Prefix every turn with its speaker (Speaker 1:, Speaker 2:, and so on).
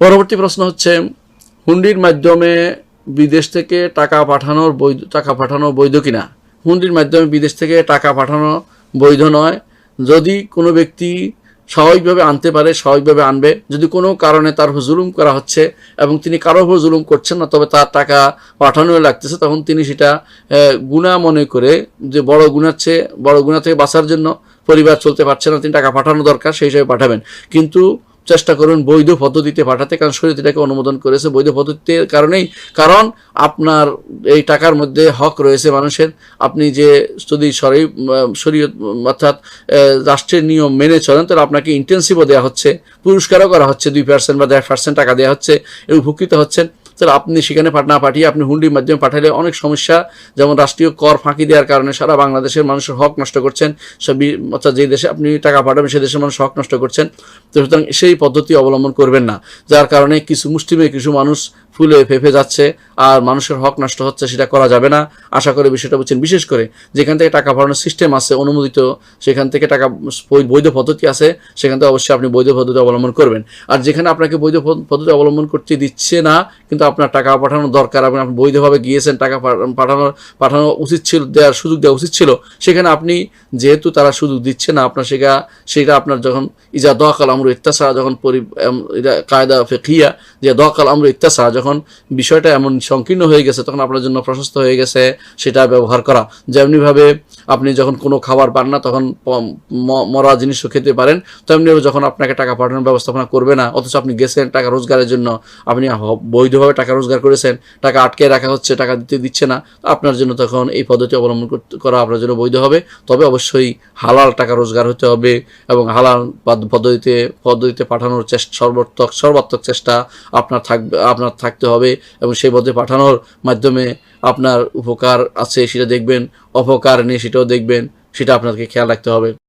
Speaker 1: পরবর্তী প্রশ্ন হচ্ছে, হুন্ডির মাধ্যমে বিদেশ থেকে টাকা পাঠানোর বৈধ, টাকা পাঠানো বৈধ কিনা? হুন্ডির মাধ্যমে বিদেশ থেকে টাকা পাঠানো বৈধ নয়। যদি কোনো ব্যক্তি স্বাভাবিকভাবে আনতে পারে, স্বাভাবিকভাবে আনবে। যদি কোনো কারণে তার উপর জুলুম করা হচ্ছে এবং তিনি কারোর উপর জুলুম করছেন না, তবে তার টাকা পাঠানো লাগতেছে, তখন তিনি সেটা গুনাহ মনে করে যে বড় গুণার চেয়ে বড় গুণা থেকে বাঁচার জন্য পরিবার চলতে পারছে না, তিনি টাকা পাঠানো দরকার, সেই হিসাবে পাঠাবেন। কিন্তু চেষ্টা করুন বৈধ পদ্ধতিতে পাঠাতে, কারণ শরীর এটাকে অনুমোদন করেছে বৈধ পদ্ধতির কারণেই, কারণ আপনার এই টাকার মধ্যে হক রয়েছে মানুষের। আপনি যে যদি সরি শরীয়ত, অর্থাৎ রাষ্ট্রের নিয়ম মেনে চলেন, তাহলে আপনাকে ইন্টেন্সিভও দেওয়া হচ্ছে, পুরস্কারও করা হচ্ছে দুই পার্সেন্ট বা দেড় পার্সেন্ট টাকা দেওয়া হচ্ছে, এবং উপকৃত হচ্ছেন। তাহলে আপনি সেখানে না পাঠিয়ে আপনি হুন্ডির মাধ্যমে পাঠালে অনেক সমস্যা। যেমন রাষ্ট্রীয় কর ফাঁকি দেওয়ার কারণে সারা বাংলাদেশের মানুষের হক নষ্ট করছেন। সবই অর্থাৎ যে দেশে আপনি টাকা পাঠাবেন, সে দেশের মানুষ হক নষ্ট করছেন। তো সুতরাং সেই পদ্ধতি অবলম্বন করবেন না। যার কারণে কিছু মুষ্টিমে কিছু মানুষ ফুলে ফেঁপে যাচ্ছে আর মানুষের হক নষ্ট হচ্ছে সেটা করা যাবে না। আশা করে বিষয়টা বুঝছেন। বিশেষ করে যেখান থেকে টাকা পাঠানোর সিস্টেম আছে, অনুমোদিত, সেখান থেকে টাকা বৈধ পদ্ধতি আছে, সেখান থেকে অবশ্যই আপনি বৈধ পদ্ধতি অবলম্বন করবেন। আর যেখানে আপনাকে বৈধ পদ্ধতি অবলম্বন করতে দিচ্ছে না, কিন্তু আপনার টাকা পাঠানোর দরকার এবং আপনি বৈধভাবে গিয়েছেন, টাকা পা- পাঠানোর পাঠানো উচিত ছিল, দেওয়ার সুযোগ দেওয়া উচিত ছিল, সেখানে আপনি যেহেতু তারা সুযোগ দিচ্ছে না, আপনার সেটা সেটা আপনার যখন ইজা দোয়াকাল আমরু ইত্তাসা যখন পরি কায়দা ফেকিয়া যে দোয়াকাল আমরু ইত্তাসা যখন বিষয়টা এমন সংকীর্ণ হয়ে গেছে, তখন আপনার জন্য প্রশস্ত হয়ে গেছে, সেটা ব্যবহার করা। যেমনিভাবে আপনি যখন কোনো খাবার পান না, তখন মরা জিনিসও খেতে পারেন, তেমনিভাবে যখন আপনাকে টাকা পাঠানোর ব্যবস্থাপনা করবে না, অথচ আপনি গেছেন টাকা রোজগারের জন্য, আপনি বৈধভাবে টাকা রোজগার করেছেন, টাকা আটকে রাখা হচ্ছে, টাকা দিতে দিচ্ছে না আপনার জন্য তখন এই পদ্ধতি অবলম্বন করা আপনার জন্য বৈধ হবে। তবে অবশ্যই হালাল টাকা রোজগার হতে হবে এবং হালাল পদ্ধতিতে পদ্ধতিতে পাঠানোর চেষ্টা সর্বাত্মক সর্বাত্মক চেষ্টা আপনার থাকবে আপনার থাকতে হবে এবং সেই পদ্ধতি পাঠানোর মাধ্যমে আপনার উপকার আছে সেটা দেখবেন, অপকার নেই সেটাও দেখবেন, সেটা আপনাকে খেয়াল রাখতে হবে।